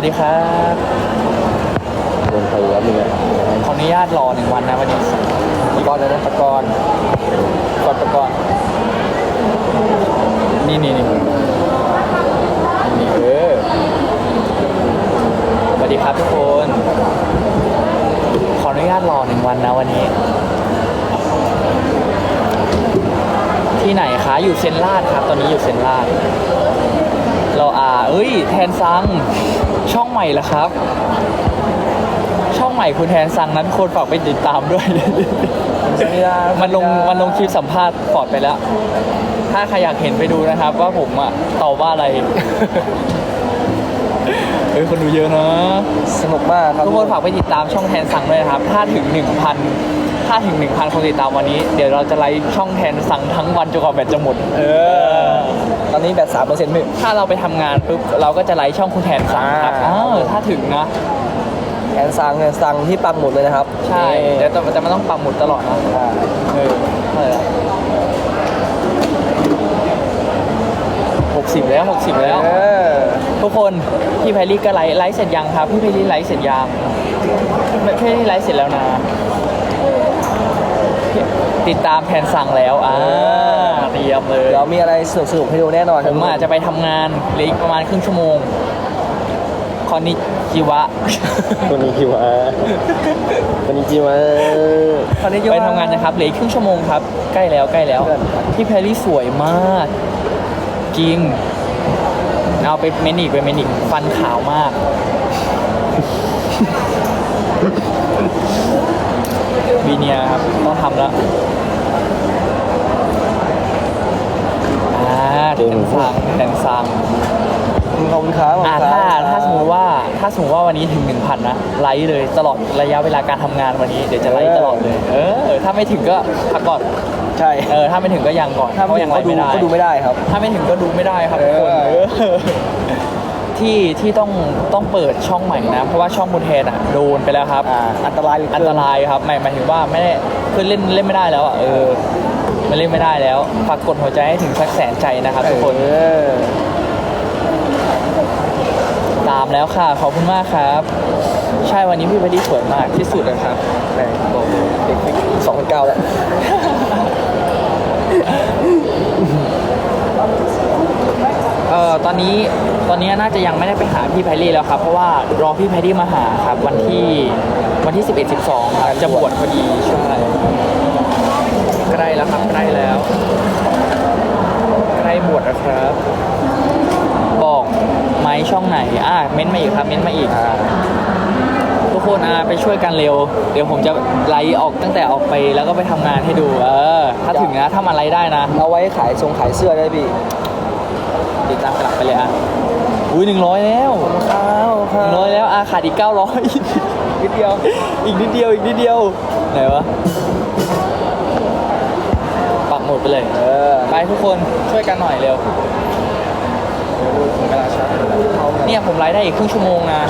วัสดีครับโดนไปแล้วมึงอะขออนุญาตรอหนึ่งวันนะวันนี้อีกอนเลยนะปกรณ์กดปกรณ์นี่นี่นี่นี่เออสวัสดีครับทุกคน ขออนุญาตรอหนึ่งวันนะวันนี้ ที่ไหนคะ อยู่เซนลาดครับ ตอนนี้อยู่เซนลาดเราอ่าเอ้ย แทนซัง ช่องใหม่เหรอครับ ช่องใหม่คุณแทนซังนั้นคนฝากไปติดตามด้วย มันลงมันลงคลิปสัมภาษณ์ฟอร์ดไปแล้ว ถ้าใครอยากเห็นไปดูนะครับ ว่าผมอะตอบว่าอะไร เฮ้ยคนดูเยอะนะ สนุกมากครับทุกคนฝากไปติดตามช่องแทนสั่งด้วยนะครับ ถ้าถึง 1,000 ถ้าถึง 1,000 คนติดตามวันนี้ เดี๋ยวเราจะไลฟ์ช่องแทนสั่งทั้งวันจนกว่าแบตจะหมด เออ ตอนนี้แบตสามเปอร์เซ็นต์พี่ ถ้าเราไปทำงานปุ๊บเราก็จะไลฟ์ช่องคุณแทนสั่งครับอ่าอ้าวถ้าถึงนะ แอนซังแอนซังที่ปักหมุดเลยนะครับใช่นี่เดี๋ยวแต่จะไม่ต้องปักหมุดตลอดนะอ่าเออเท่าไหร่ละหกสิบแล้วหกสิบแล้ว เออทุกคนพี่ไพลี่ก็ไลฟ์ไลฟ์เสร็จยังครับพี่ไพลี่ไลฟ์เสร็จยังพี่ไพลี่ไลฟ์เสร็จแล้วนะ ติดตามแผนสั่งแล้วอ่าเตรียมเลยเดี๋ยวมีอะไรสนุกสนุกๆให้ดูแน่นอนผมอาจจะไปทำงานเหลืออีกประมาณครึ่งชั่วโมง คอนนิจิวะ คนนี้จิวะคนนี้จิวะคนนี้จิวะไปทำงานนะครับเหลืออีกครึ่งชั่วโมงครับ ใกล้แล้วใกล้แล้วเพื่อนพี่แพรรี่สวยมากจริงเอาไปเมนิกไปเมนิกฟันขาวมาก วีเนียครับต้องทำแล้วอ่าแดนซังแดนซังขอบคุณครับขอบอ่าคุณคถ้ารับถ้าสมมติว่าถ้าสมมติว่าวันนี้ถึง1,000นะไลฟ์เลยตลอดระยะเวลาการทำงานวันนี้เดี๋ยวจะไลฟ์ตลอดเลยเออถ้าไม่ถึงก็พักก่อนใช่เออถ้าไม่ถึงก็ยังก่อนถ้าเพราะไม่ยังก็ไลฟ์ดูไม่ได้ ก็ดูไม่ได้ครับ ถ้าไม่ถึงก็ดูไม่ได้ครับเอทุกอคนเออ ที่ที่ต้องต้องเปิดช่องใหม่นะ เพราะว่าช่องคุณแทนอะโดนไปแล้วครับ อ่าอันตรายเหลือเกิอันตรายครับหมายหมายถึงว่าไม่ได้คือเล่นเล่นไม่ได้แล้วอะเออมันเล่นไม่ได้แล้วฝากกดหัวใจให้ถึงสักแสนใจนะครับทุกคนเออตามแล้วค่ะขอบคุณมากครับ ใช่วันนี้พี่พอดีสวยมากที่สุดเลยครับ แหม่บอกเด็กฟิกสองพันเก้าแล้ว เอ่อ ตอนนี้ตอนนี้น่าจะยังไม่ได้ไปหาพี่ไพรี่แล้วครับเพราะว่ารอพี่ไพรี่มาหาครับวันที่วันที่ 11 12ครับจะบวชพอดีใช่ใกล้แล้วครับใกล้แล้วใกล้บวชแล้วครับ บอกไหมช่องไหนอ่าเม้นมาอีกครับเม้นมาอีกทุกคนอ่าไปช่วยกันเร็ว เดี๋ยวผมจะไลฟ์ออกตั้งแต่ออกไปแล้วก็ไปทำงานให้ดู เออ ถ้าถึงนะถ้ามาไลฟ์ได้นะ เอาไว้ขายทรงขายเสื้อได้พี่ ติดตามกลับไปเลยอะอุ้ยหนึ่งร้อยแล้วข้าวคหรันึ่งร้อยแล้วอะขาดอีกเก้าร้อยนิดเดียว อีกนิดเดียว อีกนิดเดียว ไหนวะ ปักหมดไปเลย เออ ไปทุกคนช่วยกันหน่อยเร็วดูถึงเวลาชาร์จเขาเนี่ยผมไลฟ์ได้อีกครึ่งชั่วโมงนะ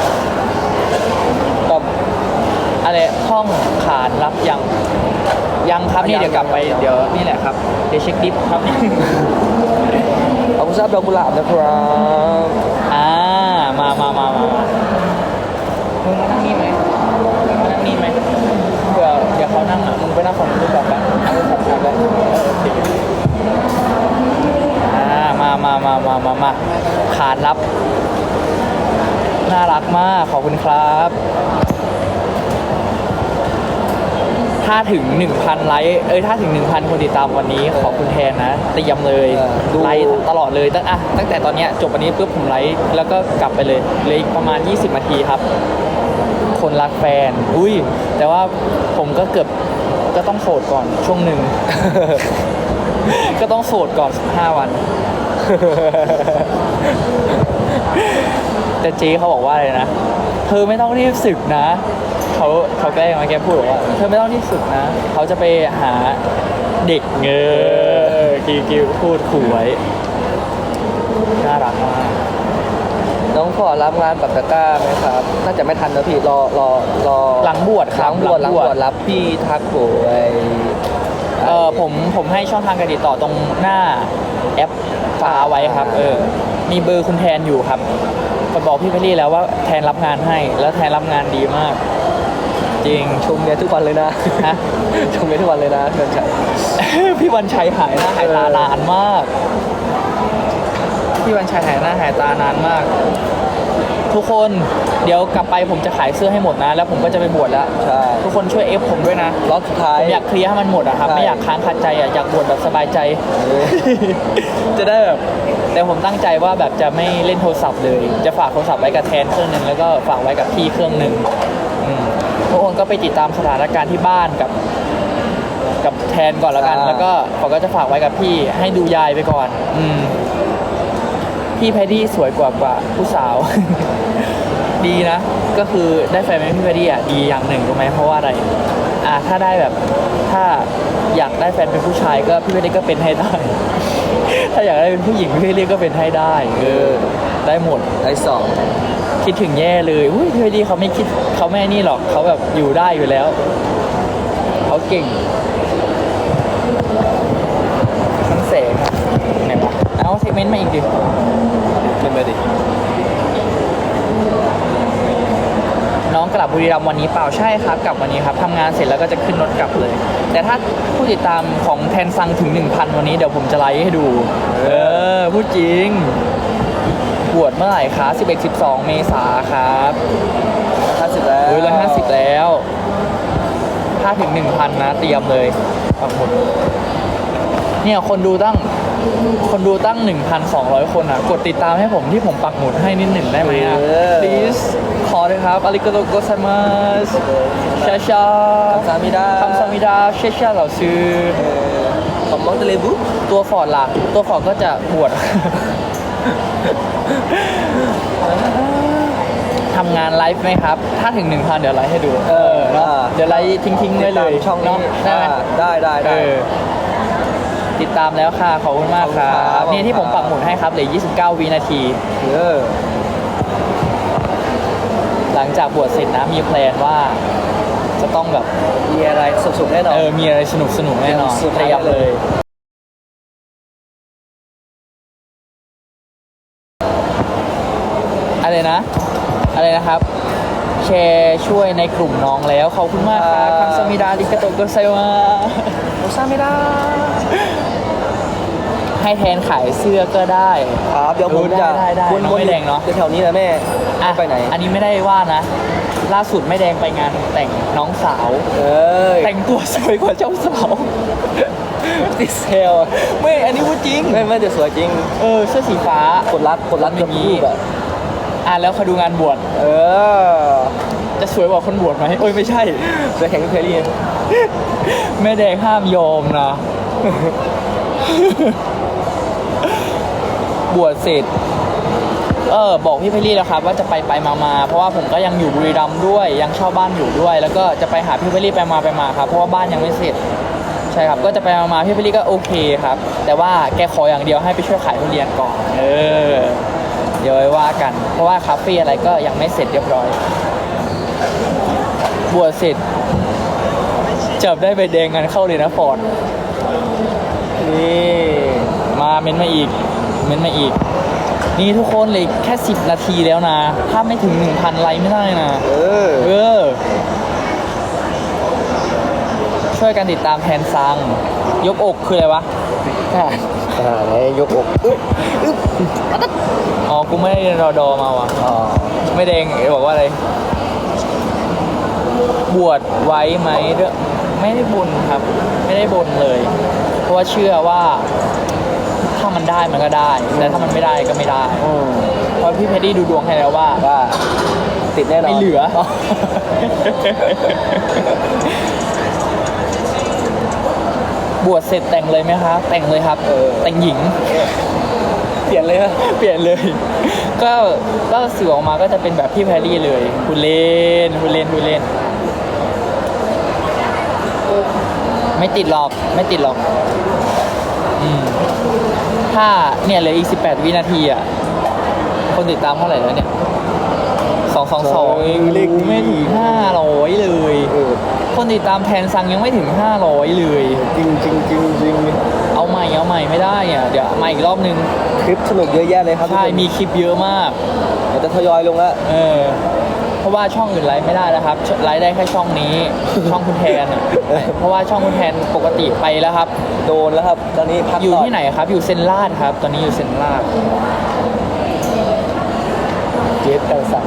แบบอะไรห้องขาดรับยัง ยังครับนี่เดี๋ยวกลับไป เดี๋ยวนี่แหละครับ เดี๋ยวเช็คดิฟครับ เอาคุณทราบดอกกุหลาบนะครับอ่ามามามามามึงมานั่งนี่ไหมมึงมานั่งนี่ไหมเผื่อเดี๋ยวเขานั่งอะมึงไปนั่งฝั่งนู้นกว่ากันเอาไปฝั่งนู้นเลยเออโอเคอ่ามามามามามามาขานรับ น่ารักมากขอบคุณครับ ถ้าถึง 1,000 ไลค์เอ้ยถ้าถึง 1,000 คนติดตามวันนี้ ขอบคุณแทนนะเตรียมเลยไลค์ตลอดเลยตั้งอะตั้งแต่ตอนเนี้ยจบวันนี้ปุ๊บผมไลค์แล้วก็กลับไปเลยเหลยประมาณ 20 นาทีครับ คนรักแฟน อุ้ย แต่ว่าผมก็เกือบก็ต้องโสดก่อนช่วงหนึ่ง ก็ต้องโสดก่อน5วัน แต่เจ๊เขาบอกว่าอะไรนะ เธอไม่ต้องรีบสึกนะ เขาเขาแกล้งมาแกพูดบอกว่าเธอไม่ต้องรีบสึกนะ เขาจะไปหาเด็กเงอกิวกิวพูดขู่ไว้น่ารักมากน้องขอรับงานปักตะกร้าไหมครับ น่าจะไม่ทันนะพี่รอรอรอหลังบวชคหรัลับงบวชหลังบวชรับพี่ทักโวยเออผมผมให้ช่องทางการติดต่อตรงหน้าแอปฟ้าไว้ครับ เออ มีเบอร์คุณแทนอยู่ครับไปบอกพี่เพลลี่แล้วว่าแทนรับงานให้ แล้วแทนรับงานดีมาก จริง ชมเนี่ยทุกวันเลยนะฮะ ชมเนี่ยทุกวันเลยนะเพื่อนชัย พี่วันชัยหายหน้าหายตานานมาก พี่วันชัยหายหน้าหายตานานมาก ทุกคนเดี๋ยวกลับไปผมจะขายเสื้อให้หมดนะ แล้วผมก็จะไปบวชแล้ว ใช่ ทุกคนช่วยเอฟผมด้วยนะรอบสุดท้าผยมอยากเคลียร์ให้มันหมดอะครับ ใช่ ไม่อยากค้างคาใจอะอยากบวชแบบสบายใจ เออ จะได้แบบแต่ผมตั้งใจว่าแบบจะไม่เล่นโทรศัพท์เลย จะฝากโทรศัพท์ไว้กับแทนเครื่องหนึ่งแล้วก็ฝากไว้กับพี่เครื่องหนึ่ง อืมทุกคนก็ไปติดตามสถานการณ์ที่บ้านกับ กับแทนก่อนแล้วกัน อ่า แล้วก็ผมก็จะฝากไว้กับพี่ให้ดูยายไปก่อน อืม พี่แพดดี้สวยกว่ากว่าผู้สาว ดีนะ ก็คือได้แฟนเป็นพี่แพดดี้อะดีอย่างหนึ่งรู้ไหมเพราะว่าอะไร อ่าถ้าได้แบบ ถ้าอยากได้แฟนเป็นผู้ชายก็พี่แพดดี้ก็เป็นให้ได้ ถ้าอยากได้เป็นผู้หญิงพี่แพดดี้ก็เป็นให้ได้เออได้หมด ไอ้สอง คิดถึงแย่เลยอุ้ยพี่แพดดี้เขาไม่คิดเขาไม่นี่หรอกเขาแบบอยู่ได้อยู่แล้วเขาเก่งทั้งแสงอะไหนวะเอาเซกเมนต์มาอีกดิเป็นไปดิน้องกลับบุรีรัมย์วันนี้เปล่าใช่ครับกลับวันนี้ครับทำงานเสร็จแล้วก็จะขึ้นรถกลับเลย แต่ถ้าผู้ติดตามของแทนซังถึง 1,000 วันนี้เดี๋ยวผมจะไลฟ์ให้ดู เออพูดจริงบ วชเมื่อไหร่คะ11 12 เมษาครับห้าสิบแล้วเฮ้ยร้อยห้าสิบแล้วถ้าถึง1,000นะเตรียมเลยปักหมุดเนี่ยคนดูตั้ง คนดูตั้ง 1,200 คนอะ กดติดตามให้ผมที่ผมปักหมุดให้นิดหนึ่งได้ไหมอะ please ขอเลยครับอาริโกโตโกไซมัสชาชาสามิดาคำสมิดาเชชาเหล่าซื้อเออขอมองทะเลบุ๊กตัวฟอร์ดล่ะ ตัวฟอร์ดก็จะบวช ทำงานไลฟ์ไหมครับ ถ้าถึง1,000เดี๋ยวไลฟ์ให้ดู เออเนาะเดี๋ยวไลฟ์ทิ้งๆไว้เลยติดตามช่องนี้เนาะได้ไหมอ่าได้ได้เอได้อติดตามแล้วค่ะ ขอบคุณมากครัขอบคุณครับ บ นี่ที่ผมปักหมุดให้ครับเหลือ 29 วินาที เออ หลังจากบวชเสร็จนะมีแพลนว่า จะต้องแบบ มีอะไรสุกๆแน่นอน เออมีอะไรสนุกสนุกๆแน่นอนเตรียมเตรียมเลเลย อะไรนะ อะไรนะครับ แชร์ช่วยในกลุ่มน้องแล้ว ขอบคุณมากครับคังสมิดาลิกาโตโกไซวะโอซาไม่ได้ให้แทนขายเสื้อก็ได้ ครับเดี๋ยวผมจะได้ได้ได้วนน้องๆไม่แดงเนอะแถวๆนี้นะแม่อะไปไหน อันนี้ไม่ได้ว่านะ ล่าสุดไม่แดงไปงานแต่งน้องสาว เอ้ยแต่งตัวสวยกว่าเจ้าสาวติดเซลไม่ อันนี้พูดจริง ไม่ไม่จะสวยจริง เออเสื้อสีฟ้ากดรัดกดรัดเกับรูป อะอะแล้วเขาดูงานบวชเออ จะสวยกว่าคนบวชไหมโอ้ยไม่ใช่ไปแข่งกับเพลลี่แม่แดงห้ามยอมนะ บวชเสร็จเออบอกพี่เพลลี่แล้วครับว่าจะไปไปมามาเพราะว่าผมก็ยังอยู่บุรีรัมย์ด้วยยังเช่าบ้านอยู่ด้วย แล้วก็จะไปหาพี่เพลลี่ไปมาไปมาครับเพราะว่าบ้านยังไม่เสร็จใช่ครับก็จะไปมามาพี่เพลลี่ก็โอเคครับ แต่ว่าแกขออย่างเดียวให้ไปช่วยขายทุเรียนก่อนเออ เดี๋ยวไว้ว่ากัน เพราะว่าคาเฟ่อะไรก็ยังไม่เสร็จเรียบร้อย บวชเสร็จจับได้ใบแดงกันเข้าเลยนะฟอร์ดนี่มาเม้นมาอีก เม้นมาอีก นี่ทุกคนเหลยแค่ 10 นาทีแล้วนะ ถ้าไม่ถึง 1,000ไลค์ไม่ได้นะ เออ เออ ช่วยกันติดตามแทนซัง ยกอกคืออะไรวะ อ่าไหนยกอกอึ๊บอึ๊บอ๋อ กูไม่ได้เรียนรอดอมาว่ะ อ๋อไม่แดงบอกว่าอะไร บวชไว้ไหมเรื่องไม่ได้บนครับ ไม่ได้บนเลย เพราะว่าเชื่อว่า ถ้ามันได้มันก็ได้แต่ถ้ามันไม่ได้ก็ไม่ได้ อืมเพราะพี่เพดดี้ดูดวงให้แล้วว่า ว่าติดแน่นอนไม่เหลือ บวชเสร็จแต่งเลยไหมครับแต่งเลยครับเออแต่งหญิง เปลี่ยนเลยนะเปลี่ยนเลย ก็ก็สื่อออกมาก็จะเป็นแบบพี่แพรรี่เลยคุณเล่นคุณเล่นคุณเล่น ไม่ติดหรอกไม่ติดหรอกอืมถ้าเนี่ยเหลืออีก 18 วินาทีอะ คนติดตามเท่าไหร่แล้วเนี่ยส องสองสองเองเลขไม่ถึงห้าร้อยเลยเออคนติดตามแทนซังยังไม่ถึงห้าร้อยเลย จริงจริงจริงจริงเอาใหม่เอาใหม่ไม่ได้อะเดี๋ยวมาอีกรอบนึง คลิปสนุกเยอะแยะเลยครับใช่ทุกคนมีคลิปเยอะมากเอมันจะทยอยลงแล้วเออเพราะว่าช่องอื่นไลฟ์ไม่ได้แล้วครับชไลฟ์ได้แค่ช่องนี้ ช่องคุณแทนอะเพราะว่าช่องคุณแทนปกติไปแล้วครับ โดนแล้วครับ ตอนนี้พักอยู่ก่ที่ไหนครับ อยู่เซนลาดครับ ตอนนี้อยู่เซนลาด เจฟกันสั่ง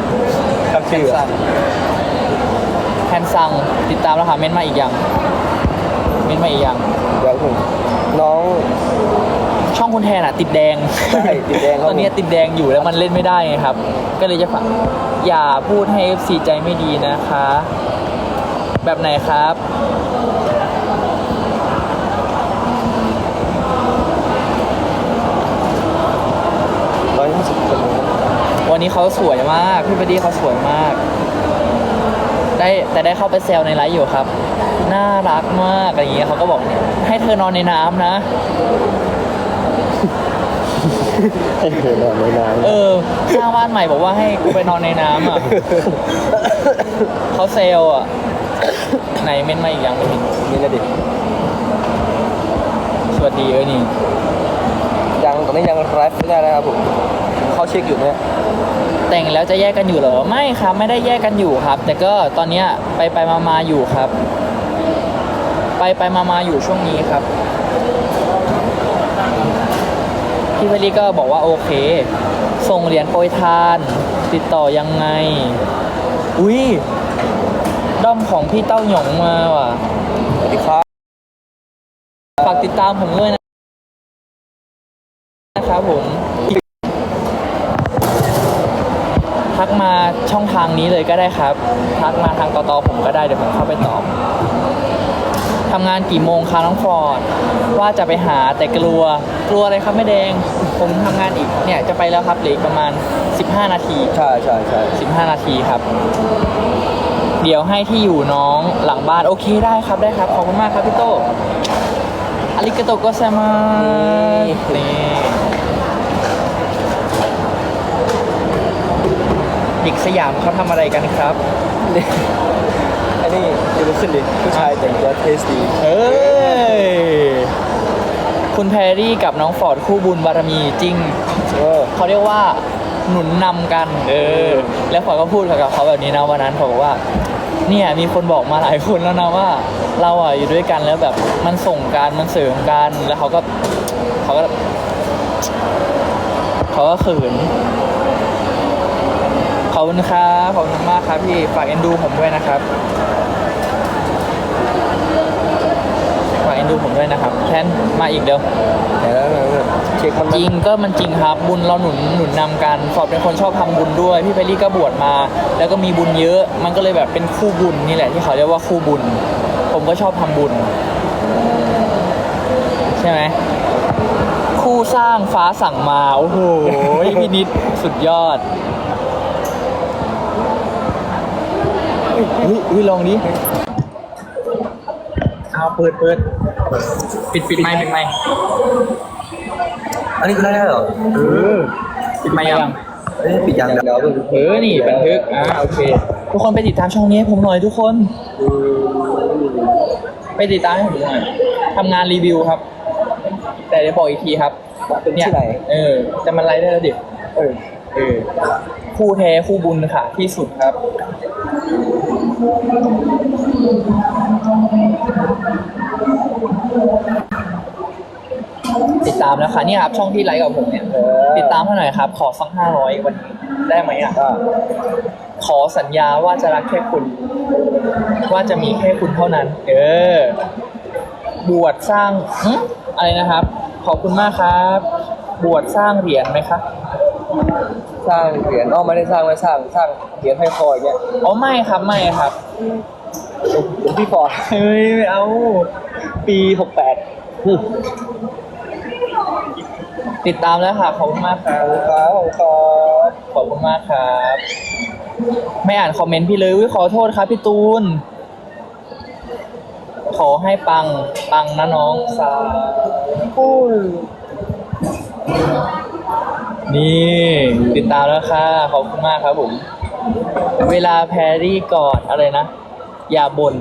คำชื่อสั่งแทนสั่งติดตามแล้วค่ะเม้นมาอีกอย่าง เม้นมาอีกอย่าง เดี๋ยวผมน้อง ช่องคุณแทนอะติดแดงใช่ติดแดงครับ ตอนนี้ติดแดงอยู่แล้วมันเล่นไม่ได้ไงครับ ก็เลยจะฝากอย่าพูดให้ FC ใจไม่ดีนะคะ แบบไหนครับ ร้อยห้าสิบคนเลย วั นนี้เขาสวยมาก พี่บดีเขาสวยมาก ได้แต่ได้เข้าไปแซวในไลฟ์อยู่ครับ น่ารักมากอะไรอย่างเงี้ยเขาก็บอกเนี่ยให้เธอนอนในน้ำนะ ให้เธอนอนในน้ำเออสร้างบ้านใหม่บอกว่าให้กูไปนอนในน้ำอะ เขาเซลลอะ ไหนเม้นมาอีกอย่างไม่เห็นนี่นะดิสวัสดีเอ้ยนี่ ยังตอนนี้ยังไลฟ์ไม่ได้นะครับผมเขาเช็คอยู่เนี่ย แต่งแล้วจะแยกกันอยู่เหรอไม่ครับไม่ได้แยกกันอยู่ครับ แต่ก็ตอนเนี้ยไปไปมามาอยู่ครับ ไปไปมามาอยู่ช่วงนี้ครับพี่พลีก็บอกว่าโอเค ส่งเหรียญโปรยทาน ติดต่อยังไงอุ้ยด้อมของพี่เต้าหยงมาว่ะสวัสดีครับฝากติดตามผมด้วยนะครับผม ทักมาช่องทางนี้เลยก็ได้ครับ ทักมาทางตอตอผมก็ได้เดี๋ยวผมเข้าไปตอบทำงานกี่โมงคะน้องฟอร์ดว่าจะไปหาแต่กลัวกลัวอะไรครับไม่แดง ผมทำงานอีกเนี่ยจะไปแล้วครับเหลืออีกประมาณ 15 นาที ใช่ใช่ใช่15 นาทีครับ เดี๋ยวให้ที่อยู่น้องหลังบ้านโอเคได้ครับได้ครับขอบคุณมากครับพี่โตอาริกาโตโกไซมานี่ เด็กสยามเขาทำอะไรกันครับอันนี้ดูลุกขึ้นดิผู้ชายแต่งตัวเทสดีเอ้ยคุณแพรรี่กับน้องฟอร์ดคู่บุญบารมีจริง เออเขาเรียกว่าหนุนนำกัน เออ แล้วฟอร์ดก็พูดกับเขาแบบนี้นะวันนั้นฟอร์ดบอกว่า เนี่ยมีคนบอกมาหลายคนแล้วนะว่า เราอะอยู่ด้วยกันแล้วแบบมันส่งกันมันเสริมกันแล้วเขาก็เขาก็เขาก็เขิน ขอบคุณครับขอบคุณมากครับพี่ฝากเอ็นดูผมด้วยนะครับฝากเอ็นดูผมด้วยนะครับแค่นมาอีกเดียวแต่แล้วเช็คมันจริงก็มันจริงครับบุญเราหนุนหนุนนำกันฟอร์ดเป็นคนชอบทำบุญด้วย พี่เฟรรี่ก็บวชมา แล้วก็มีบุญเยอะ มันก็เลยแบบเป็นคู่บุญนี่แหละที่เขาเรียกว่าคู่บุญ ผมก็ชอบทำบุญ ใช่ไหมคู่สร้างฟ้าสั่งมา โอ้โหพี่นิดสุดยอดเฮ้ ยเฮ้ยเฮ้ยลองดิเอาเปิดเปิดปิดปิดไมค์ปิดไมค์อันนี้คือได้แล้วเหรอเออปิดไมค์ยังเอ้ยปิดยังเดี๋ยวเออนี่บันทึกอ่าโอเค ทุกคนไปติดตามช่องนี้ให้ผมหน่อยทุกคน ไปติดตามให้ผมหน่อยทำงานรีวิวครับ แต่เดี๋ยวบอกอีกทีครับเป็นเนี่ยที่ไหนเออจะมันไลฟ์ได้แล้วดิเออเออคู่แท้คู่บุญค่ะที่สุดครับ ติดตามนะคะเนี่ยครับช่องที่ไลฟ์กับผมเนี่ย เออติดตามให้หน่อยครับ ขอสักห้าร้อยวันนี้ได้ไหมอะ อ่าขอสัญญาว่าจะรักแค่คุณ ว่าจะมีแค่คุณเท่านั้น เออ บวชสร้างหึอะไรนะครับ ขอบคุณมากครับ บวชสร้างเหรียญไหมคะ สร้างเหรียญอ้อไม่ได้สร้างไม่สร้างสร้าง เหรียญให้คออย่างเงี้ยอ๋อไม่ครับไม่ครับหลวงพี่ฟอร์ดเฮ้ยไม่เอาปีหกแปดติดตามแล้วค่ะขอบคุณมากครัขบอบคุณครับขอบคุณครับขอบคุณมากครับ ไม่อ่านคอมเมนต์พี่เลยอุ๊ยขอโทษครับพี่ตูน ขอให้ปังปังนะน้องสาธุนี่ ติดตามแล้วค่ะ ขอบคุณมากครับผม เวลาแพรรี่กอดอะไรนะ อย่าบ่น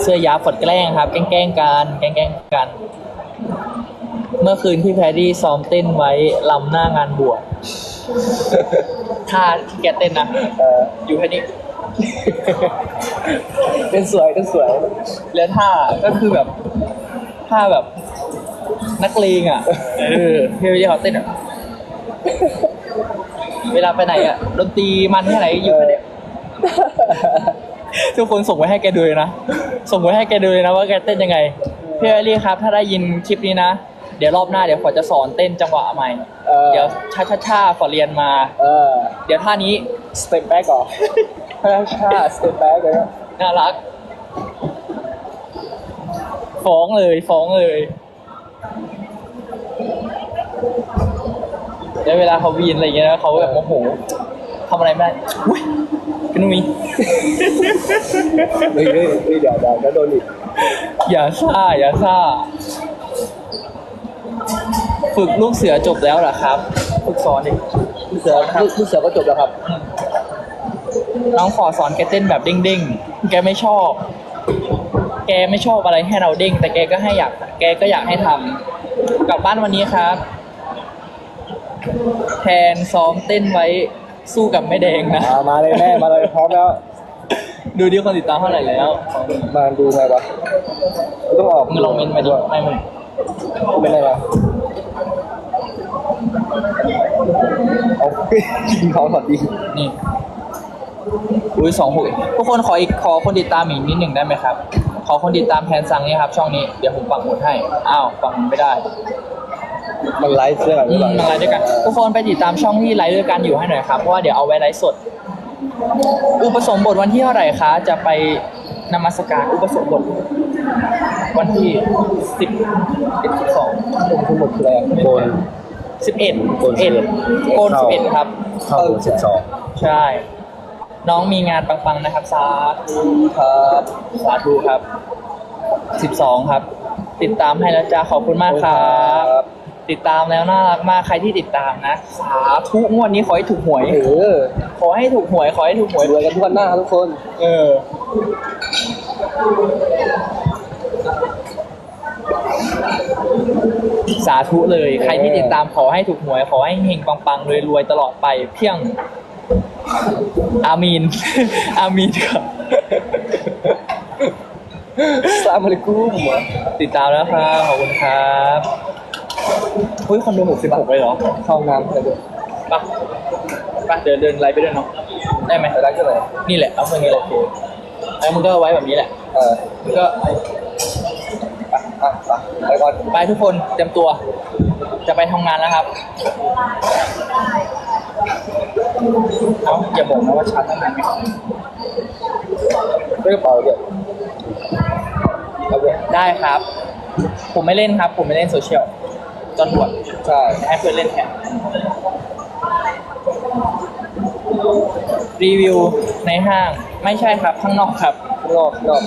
เสื้อยาฝดแกล้งครับ แกล้งๆกันแกล้งๆกัน เมื่อคืนพี่แพรรี่ซ้อมเต้นไว้ลำหน้างานบวชท่าที่แกเต้นนะเอออยู่แค่นี้เป็นสวยเป็นสวย แล้วท่าก็คือแบบท่าแบบนักเลงอะเออเฮลเยเขาเต้นอะ เวลาไปไหนอะดนตรีมันแค่ไหนอยู่แค่เนี้ยทุกคนส่งไว้ให้แกดูเลยนะ ส่งไว้ให้แกดูเลยนะว่าแกเต้นยังไงพี่เอลลี่ครับ ถ้าได้ยินคลิปนี้นะ เดี๋ยวรอบหน้าเดี๋ยวขอจะสอนเต้นจังหวะใหม่ เออเดี๋ยวช้าช้าช้าๆขอเรียนมา เออเดี๋ยวท่านี้สเต็ปแบ็กก่อนถ้าชาสเต็ปแบ็กเลยนะ น่ารัก ฟ้องเลยฟ้องเลย แล้วเวลาเขาวีนอะไรอย่างเงี้ยนะเขาแบบโมโหทำอะไรไม่ได้อุ้ยเป็นมีเฮ้ยเฮ้ยเฮ้ยเดี๋ยวเดี๋ยวเดี๋ยวโดนอีกอย่าซ่าอย่าซ่า ฝึกลูกเสือจบแล้วเหรอครับ ฝึกสอนดิลูกเสือลูกลูกเสือก็จบแล้วครับ น้องขอสอนแกเต้นแบบเด้งๆ แกไม่ชอบ แกไม่ชอบอะไรให้เราเด้ง แต่แกก็ให้อยาก แกก็อยากให้ทำกลับบ้านวันนี้ครับ แทนซ้อมเต้นไว้สู้กับแม่แดงนะ อ่ามาเลยแม่มาเลยพร้อมแล้วดูดิคนติดตามเท่าไหร่แล้วมาดูไงวะต้องออกมึงลองเมนมาดิไม่มึงเป็นไงวะเอายิงเขาสวัสดีนี่อุ้ยสองหกทุกคนขออีกขอคนติดตามอีกนิดหนึ่งได้ไหมครับ ขอคนติดตามแทนซังนี่ครับ ช่องนี้เดี๋ยวผมปักหมุดให้ อ้าวปักหมุดไม่ได้ มันไลฟ์เสื้อกันหอืรือมเปล่าอะไรด้วยกันทุกคนไปติดตามช่องที่ไลฟ์ด้วยกันอยู่ให้หน่อยครับเพราะว่าเดี๋ยวเอาไว้ไลฟ์สด อุปสมบทวันที่เท่าไหร่คะจะไปนมัสการอุปสมบท วันที่สิบเอ็ดสิบสองทั้งหมดคืออะไรอะโกน สิบเอ็ดโกนเอ็ดโกนสิบเอ็ดครับ เข้าสิบสองใช่ น้องมีงานปังๆนะครับ สาธุครับสาธุครับสิบสองครับ ติดตามให้แล้วจ้าขอบคุณมากครับ ติดตามแล้วน่ารักมากใครที่ติดตามนะ สาธุงวดนี้ขอให้ถูกหวย เออขอให้ถูกหวย ขอให้ถูกหวย รวยกันทุกวันหน้าครับทุกคน เออ สาธุเลย ใครที่ติดตามขอให้ถูกหวย ขอให้เฮงปังๆรวยๆตลอดไป เพียง อามีน อามีนครับ สลามอะลัยกุมติดตามแล้วครับ ขอบคุณครับ อุ้ยคนดูหกสิบหกเลยเหรอเข้าห้องน้ำอะไรด้วยปะปะเดินเดินไลฟ์ไปด้วยเนาะได้ไหมไปได้ก็ไหนนี่แหละเอาเพื่อนนี้แหละโอเคแล้วมึงก็เอาไว้แบบนี้แหละ เออมึงก็อะอะไปไปก่อนไปทุกคนเตรียมตัว จะไปทำงานแล้วครับเอาอย่าบอกนะว่าชาร์จตั้งนานไหมด้วยกระเป๋าด้วยเอาด้วยได้ครับ ผมไม่เล่นครับ ผมไม่เล่นโซเชียล จนบวชใช่ให้เพื่อนเล่นแทนรีวิวในห้างไม่ใช่ครับข้างนอกครับข้างนอกข้างนอก